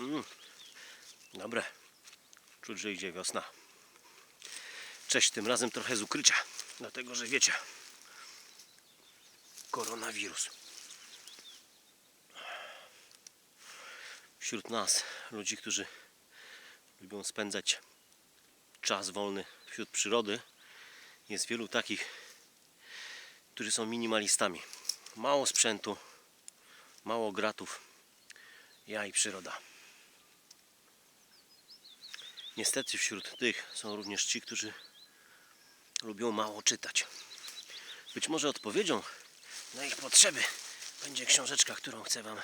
Mm. Dobre. Czuć, że idzie wiosna. Cześć, tym razem trochę z ukrycia. Dlatego, że wiecie, koronawirus. Wśród nas, ludzi, którzy lubią spędzać czas wolny wśród przyrody, jest wielu takich, którzy są minimalistami. Mało sprzętu, mało gratów, ja i przyroda. Niestety wśród tych są również ci, którzy lubią mało czytać. Być może odpowiedzią na ich potrzeby będzie książeczka, którą chcę Wam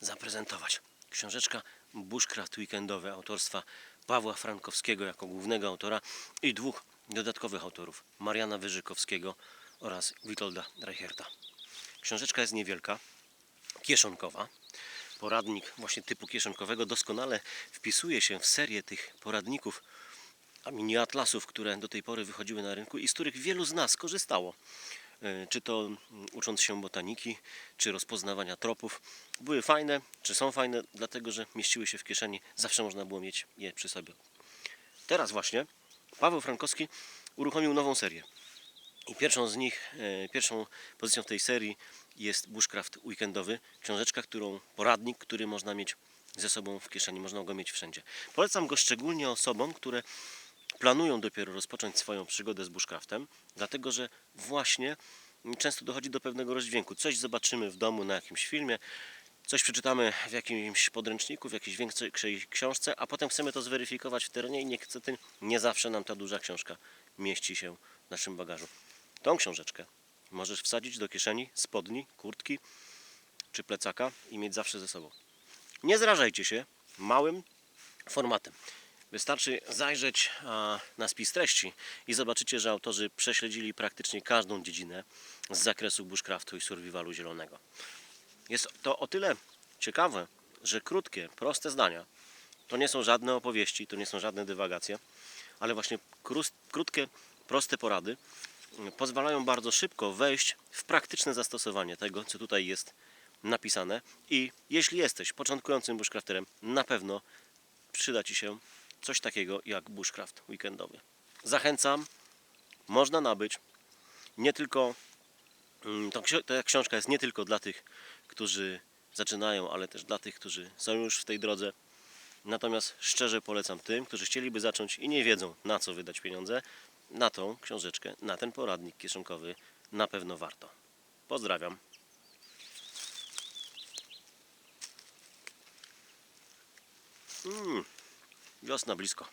zaprezentować. Książeczka Bushcraft Weekendowy autorstwa Pawła Frankowskiego jako głównego autora i dwóch dodatkowych autorów Mariana Wyżykowskiego oraz Witolda Reicherta. Książeczka jest niewielka, kieszonkowa. Poradnik właśnie typu kieszonkowego doskonale wpisuje się w serię tych poradników, a mini atlasów, które do tej pory wychodziły na rynku i z których wielu z nas korzystało. E, Czy to mm, ucząc się botaniki, czy rozpoznawania tropów. Były fajne, czy są fajne, dlatego że mieściły się w kieszeni. Zawsze można było mieć je przy sobie. Teraz właśnie Paweł Frankowski uruchomił nową serię. I pierwszą z nich, e, pierwszą pozycją w tej serii jest Bushcraft Weekendowy. Książeczka, którą, poradnik, który można mieć ze sobą w kieszeni, można go mieć wszędzie. Polecam go szczególnie osobom, które planują dopiero rozpocząć swoją przygodę z bushcraftem, dlatego że właśnie często dochodzi do pewnego rozdźwięku. Coś zobaczymy w domu na jakimś filmie, coś przeczytamy w jakimś podręczniku, w jakiejś większej książce, a potem chcemy to zweryfikować w terenie i niestety nie zawsze nam ta duża książka mieści się w naszym bagażu. Tą książeczkę możesz wsadzić do kieszeni, spodni, kurtki czy plecaka i mieć zawsze ze sobą. Nie zrażajcie się małym formatem. Wystarczy zajrzeć na spis treści i zobaczycie, że autorzy prześledzili praktycznie każdą dziedzinę z zakresu bushcraftu i survivalu zielonego. Jest to o tyle ciekawe, że krótkie, proste zdania to nie są żadne opowieści, to nie są żadne dywagacje, ale właśnie krótkie, proste porady pozwalają bardzo szybko wejść w praktyczne zastosowanie tego, co tutaj jest napisane. I jeśli jesteś początkującym bushcrafterem, na pewno przyda Ci się coś takiego jak bushcraft weekendowy. Zachęcam, można nabyć. Nie tylko, mm, ta książka jest nie tylko dla tych, którzy zaczynają, ale też dla tych, którzy są już w tej drodze. Natomiast szczerze polecam tym, którzy chcieliby zacząć i nie wiedzą na co wydać pieniądze, na tą książeczkę, na ten poradnik kieszonkowy na pewno warto. Pozdrawiam. Mm, wiosna blisko.